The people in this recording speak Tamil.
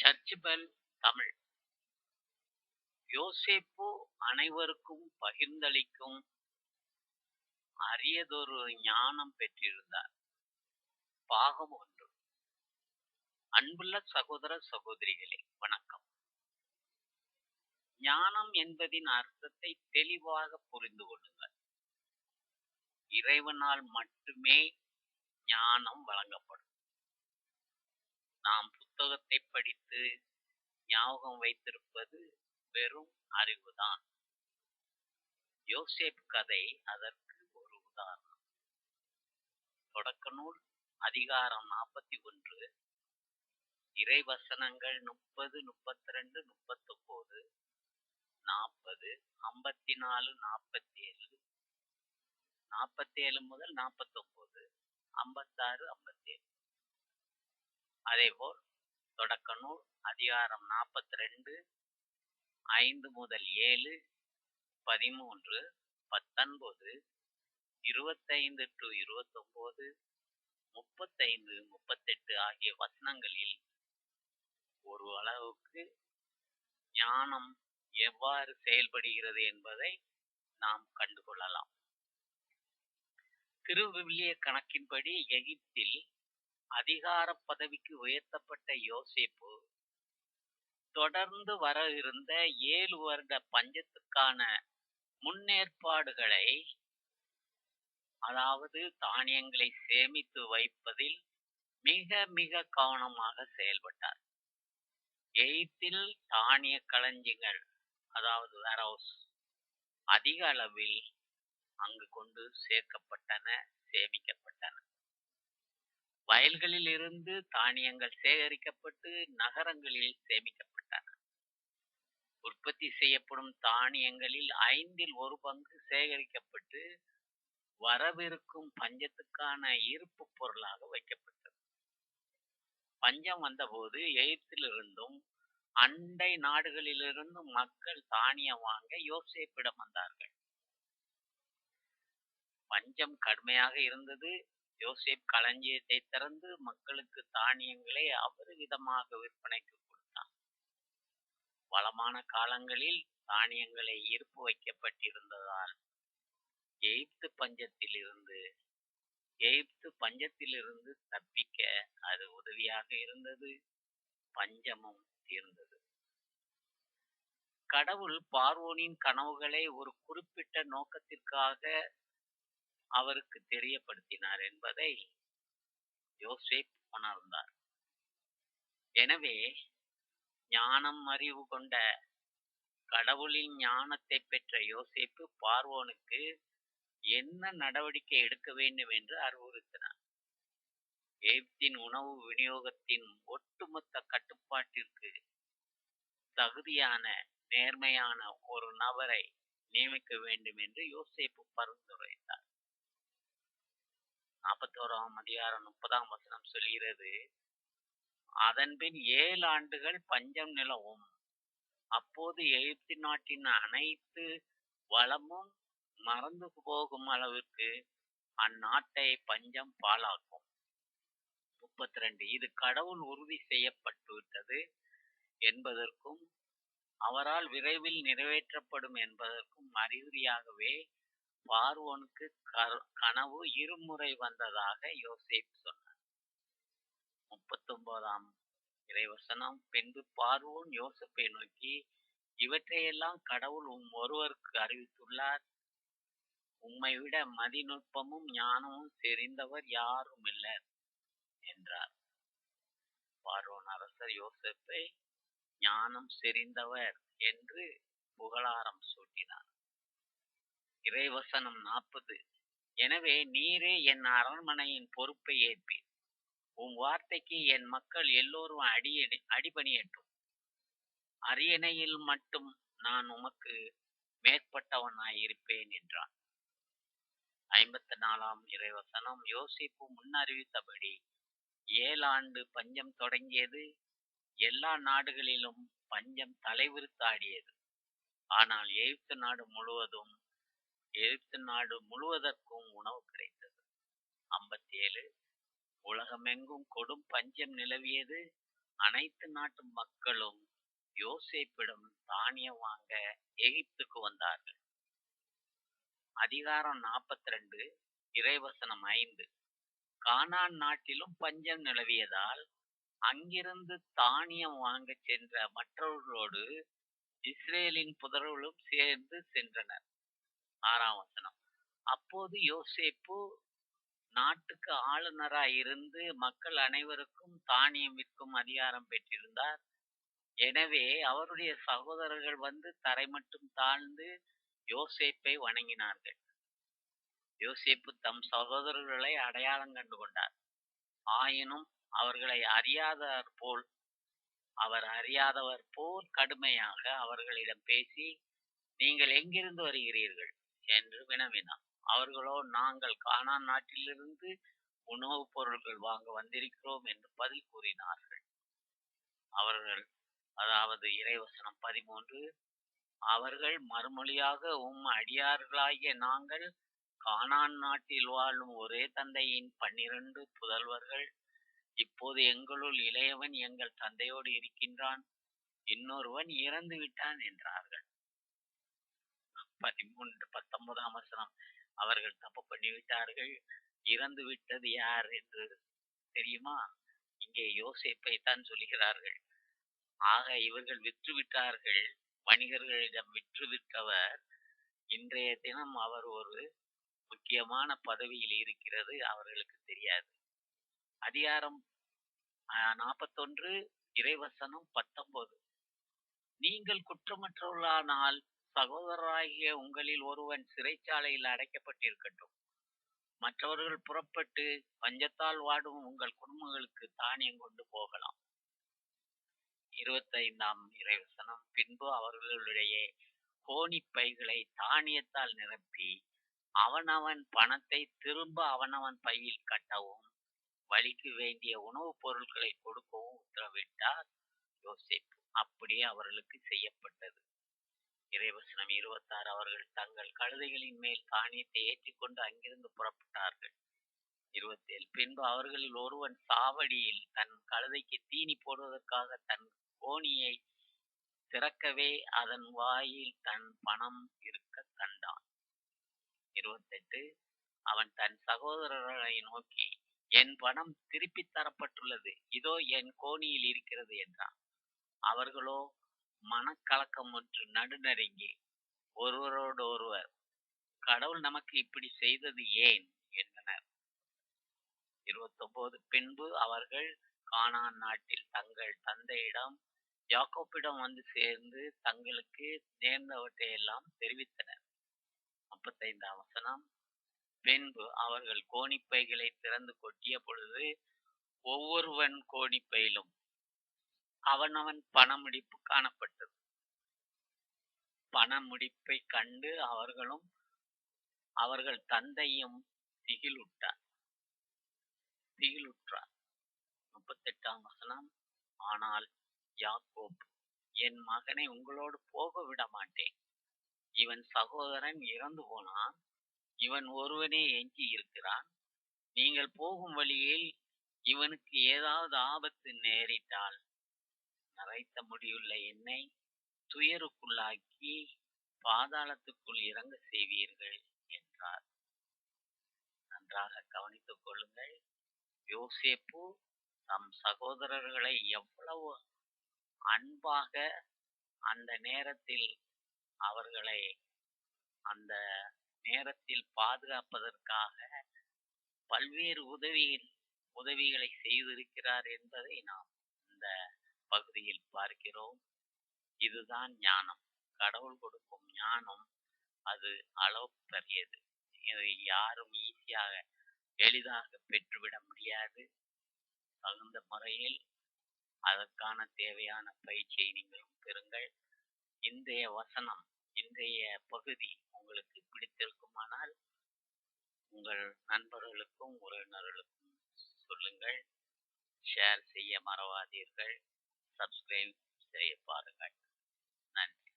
சர்ச்சிபல் தமிழ். யோசேப்பு அனைவருக்கும் பகிர்ந்தளிக்கும் அரியதொரு ஞானம் பெற்றிருந்தார். பாகம் ஒன்று. அன்புள்ள சகோதர சகோதரிகளே வணக்கம். ஞானம் என்பதின் அர்த்தத்தை தெளிவாக புரிந்து கொள்ளுங்கள். இறைவனால் மட்டுமே ஞானம் வழங்கப்படும். நாம் புத்தகத்தை படித்து ஞாபகம் வைத்திருப்பது வெறும் அறிவுதான். யோசேப் கதை அதற்கு ஒரு உதாரணம். தொடக்க நூல் அதிகாரம் நாற்பத்தி ஒன்று இறைவசனங்கள் முப்பது முப்பத்தி ரெண்டு முப்பத்தி ஒன்பது நாற்பது ஐம்பத்தி நாலு நாற்பத்தி ஏழு நாற்பத்தி ஏழு முதல் நாற்பத்தி ஒன்பது ஐம்பத்தாறு ஐம்பத்தி ஏழு அதேபோல் தொடக்க நூல் அதிகாரம் நாற்பத்தி ரெண்டு ஐந்து முதல் ஏழு பதிமூன்று பத்தொன்பது இருபத்தைந்து டு இருபத்தொம்போது முப்பத்தைந்து முப்பத்தெட்டு ஆகிய வசனங்களில் ஒரு அளவுக்கு ஞானம் எவ்வாறு செயல்படுகிறது என்பதை நாம் கண்டுகொள்ளலாம் திருவிவிலிய கணக்கின்படி எகிப்தில் அதிகார பதவிக்கு உயர்த்தப்பட்ட யோசேப்பு தொடர்ந்து வர இருந்த ஏழு வருட பஞ்சத்துக்கான முன்னேற்பாடுகளை அதாவது தானியங்களை சேமித்து வைப்பதில் மிக மிக கவனமாக செயல்பட்டார். எகிப்தில் தானிய களஞ்சியங்கள் அதாவது வேர்ஹவுஸ் அதிக அளவில் அங்கு கொண்டு சேர்க்கப்பட்டன சேமிக்கப்பட்டன. வயல்களில் இருந்து தானியங்கள் சேகரிக்கப்பட்டு நகரங்களில் சேமிக்கப்பட்டன உற்பத்தி செய்யப்படும் தானியங்களில் ஐந்தில் ஒரு பங்கு சேகரிக்கப்பட்டு வரவிருக்கும் பஞ்சத்துக்கான இருப்பு பொருளாக வைக்கப்பட்டது. பஞ்சம் வந்தபோது எகிப்திலிருந்தும் அண்டை நாடுகளிலிருந்தும் மக்கள் தானியம் வாங்க யோசேப்பிடம் வந்தார்கள். பஞ்சம் கடுமையாக இருந்தது. யோசேப் களஞ்சியத்தை திறந்து மக்களுக்கு தானியங்களை அபரிவிதமாக விற்பனைக்கு கொடுத்தான் வளமான காலங்களில் தானியங்களை இருப்பு வைக்கப்பட்டிருந்ததால் எகிப்து பஞ்சத்தில் இருந்து எகிப்து பஞ்சத்திலிருந்து தப்பிக்க அது உதவியாக இருந்தது. பஞ்சமும் தீர்ந்தது. கடவுள் பார்வோனின் கனவுகளை ஒரு குறிப்பிட்ட நோக்கத்திற்காக அவருக்கு தெரியப்படுத்தினார் என்பதை யோசேப் உணர்ந்தார். எனவே ஞானம் அறிவு கொண்ட கடவுளின் ஞானத்தை பெற்ற யோசேப்பு பார்வோனுக்கு என்ன நடவடிக்கை எடுக்க வேண்டும் என்று அறிவுறுத்தினார். எகிப்தின் உணவு விநியோகத்தின் ஒட்டுமொத்த கட்டுப்பாட்டிற்கு தகுதியான நேர்மையான ஒரு நபரை நியமிக்க வேண்டும் என்று யோசேப்பு பரிந்துரைத்தார். நாற்பத்தோராம் அதிகாரம் முப்பதாம் வசனம் சொல்கிறது அதன்பின் ஏழு ஆண்டுகள் பஞ்சம் நிலவும். அப்போது எகிப்து நாட்டின் அனைத்து வளமும் மறந்து போகும் அளவிற்கு அந்நாட்டை பஞ்சம் பாழாக்கும். முப்பத்தி ரெண்டு இது கடவுள் உறுதி செய்யப்பட்டுவிட்டது என்பதற்கும் அவரால் விரைவில் நிறைவேற்றப்படும் என்பதற்கும் அறிகுறியாகவே பார்வோனுக்கு கனவு இருமுறை வந்ததாக யோசேப் சொன்னார். முப்பத்தொன்பதாம் இறைவசனம். பின்பு பார்வோன் யோசப்பை நோக்கி இவற்றையெல்லாம் கடவுள் உம் ஒருவருக்கு அறிவித்துள்ளார். உம்மை விட மதிநுட்பமும் ஞானமும் தெரிந்தவர் யாரும் இல்லர் என்றார். பார்வோன் அரசர் யோசப்பை ஞானம் செறிந்தவர் என்று புகழாரம் சூட்டினார். இறைவசனம் நாற்பது. எனவே நீரே என் அரண்மனையின் பொறுப்பை ஏற்பீர் உன் வார்த்தைக்கு என் மக்கள் எல்லோரும் அடி அடிபணியட்டும். அரியணையில் மட்டும் நான் உமக்கு மேற்பட்டவனாயிருப்பேன் என்றான். ஐம்பத்தி நாலாம் இறைவசனம் யோசிப்பு முன்னறிவித்தபடி ஏழாண்டு பஞ்சம் தொடங்கியது. எல்லா நாடுகளிலும் பஞ்சம் தலைவிரித்தாடியது. ஆனால் எகிப்து நாடு முழுவதும் எகிப்து நாடு முழுவதற்கும் உணவு கிடைத்தது. ஐம்பத்தி ஏழு உலகமெங்கும் கொடும் பஞ்சம் நிலவியது. அனைத்து நாட்டு மக்களும் யோசேப்பிடம் தானியம் வாங்க எகிப்துக்கு வந்தார்கள். அதிகாரம் நாற்பத்தி ரெண்டு இறைவசனம் ஐந்து. கானான் நாட்டிலும் பஞ்சம் நிலவியதால் அங்கிருந்து தானியம் வாங்க சென்ற மற்றவர்களோடு இஸ்ரேலின் புதர்களும் சேர்ந்து சென்றனர். ஆறாம் வசனம் அப்போது யோசேப்பு நாட்டுக்கு ஆளுநராய் இருந்து மக்கள் அனைவருக்கும் தானியம் விற்கும் அதிகாரம் பெற்றிருந்தார். எனவே அவருடைய சகோதரர்கள் வந்து தரை மட்டும் தாழ்ந்து யோசேப்பை வணங்கினார்கள். யோசேப்பு தம் சகோதரர்களை அடையாளம் கண்டு கொண்டார். ஆயினும் அவர்களை அறியாதவர் போல் அவர் அறியாதவர் போல் கடுமையாக அவர்களிடம் பேசி நீங்கள் எங்கிருந்து வருகிறீர்கள்? என்று வினவினான். அவர்களோ நாங்கள் கானான் நாட்டிலிருந்து உணவுப் பொருட்கள் வாங்க வந்திருக்கிறோம் என்று பதில் கூறினார்கள். அவர்கள் அதாவது இறைவசனம் பதிமூன்று அவர்கள் மறுமொழியாக உம் அடியார்களாகிய நாங்கள் கானான் நாட்டில் வாழும் ஒரே தந்தையின் பன்னிரண்டு புதல்வர்கள். இப்போது எங்களுள் இளையவன் எங்கள் தந்தையோடு இருக்கின்றான். இன்னொருவன் இறந்து விட்டான் என்றார்கள். பதிமூன்று பத்தொன்பதாம் வசனம். அவர்கள் தப்பு பண்ணிவிட்டார்கள் இறந்து விட்டது யார்? என்று தெரியுமா? இங்கே யோசிப்பை தான் சொல்கிறார்கள். ஆக இவர்கள் விற்று விட்டார்கள் வணிகர்களிடம் விற்று விட்டவர் இன்றைய தினம் அவர் ஒரு முக்கியமான பதவியில் இருக்கிறது அவர்களுக்கு தெரியாது. அதிகாரம் நாற்பத்தொன்று இறைவசனம் பத்தொன்பது நீங்கள் குற்றமற்றவர்களானால் சகோதரராகிய உங்களில் ஒருவன் சிறைச்சாலையில் அடைக்கப்பட்டிருக்கட்டும். மற்றவர்கள் புறப்பட்டு பஞ்சத்தால் வாடும் உங்கள் குடும்பங்களுக்கு தானியம் கொண்டு போகலாம். இருபத்தைந்தாம் இறைவசனம். பின்பு அவர்களுடைய கோணிப்பைகளை தானியத்தால் நிரப்பி அவனவன் பணத்தை திரும்ப அவனவன் பையில் கட்டவும் வழிக்கு வேண்டிய உணவுப் பொருட்களை கொடுக்கவும் உத்தரவிட்டார் யோசிப்பு. அப்படியே அவர்களுக்கு செய்யப்பட்டது. இறைவசனம் இருபத்தாறு அவர்கள் தங்கள் கழுதைகளின் மேல் தானியத்தை ஏற்றிக்கொண்டு அங்கிருந்து புறப்பட்டார்கள். இருபத்தேழு. பின்பு அவர்களில் ஒருவன் சாவடியில் தன் கழுதைக்கு தீனி போடுவதற்காக தன் கோணியை திறக்கவே அதன் வாயில் தன் பணம் இருக்க கண்டான். இருபத்தெட்டு. அவன் தன் சகோதரர்களை நோக்கி என் பணம் திருப்பி தரப்பட்டுள்ளது. இதோ என் கோணியில் இருக்கிறது என்றான். அவர்களோ மனக்கலக்கம் ஒன்று நடுநடுங்கி ஒருவரோடு ஒருவர் கடவுள் நமக்கு இப்படி செய்தது ஏன்? என்றனர். இருபத்தொன்பது பின்பு அவர்கள் கானான் நாட்டில் தங்கள் தந்தையிடம் யாக்கோப்பிடம் வந்து சேர்ந்து தங்களுக்கு நேர்ந்தவற்றையெல்லாம் தெரிவித்தனர். முப்பத்தைந்தாம் வசனம் பின்பு அவர்கள் கோணிப்பைகளை திறந்து கொட்டிய பொழுது ஒவ்வொருவன் கோணிப்பையிலும் அவனவன் பணமுடிப்பு காணப்பட்டது. பணமுடிப்பைக் கண்டு அவர்களும் அவர்கள் தந்தையும் திகிலுட்டார் திகிலுற்றார். முப்பத்தெட்டாம் வசனம் ஆனால் யாக்கோப் என் மகனை உங்களோடு போக விட மாட்டேன். இவன் சகோதரன் இறந்து போனான். இவன் ஒருவனே எஞ்சி இருக்கிறான். நீங்கள் போகும் வழியில் இவனுக்கு ஏதாவது ஆபத்து நேரிட்டால் நரைத்த முடியுள்ள என்னை துயருக்குள்ளாக்கி பாதாளத்துக்குள் இறங்க செய்வீர்கள் என்றார். நன்றாக கவனித்துக் கொள்ளுங்கள். யோசேப்பு தம் சகோதரர்களை எவ்வளவு அன்பாக அந்த நேரத்தில் அவர்களை அந்த நேரத்தில் பாதுகாப்பதற்காக பல்வேறு உதவிகள் உதவிகளை செய்திருக்கிறார் என்பதை நாம் இந்த பார்க்கிறோம். இதுதான் ஞானம். கடவுள் கொடுக்கும் ஞானம் அது அளப்பரியது இதை யாரும் ஈஸியாக எளிதாக பெற்றுவிட முடியாது. தகுந்த முறையில் அதற்கான தேவையான பயிற்சியை நீங்களும் பெறுங்கள். இன்றைய வசனம் இன்றைய பகுதி உங்களுக்கு பிடித்திருக்குமானால் உங்கள் நண்பர்களுக்கும் உறவினர்களுக்கும் சொல்லுங்கள். ஷேர் செய்ய மறவாதீர்கள். சப்ஸ்கிரைப் செய்ய பாருங்கள் நன்றி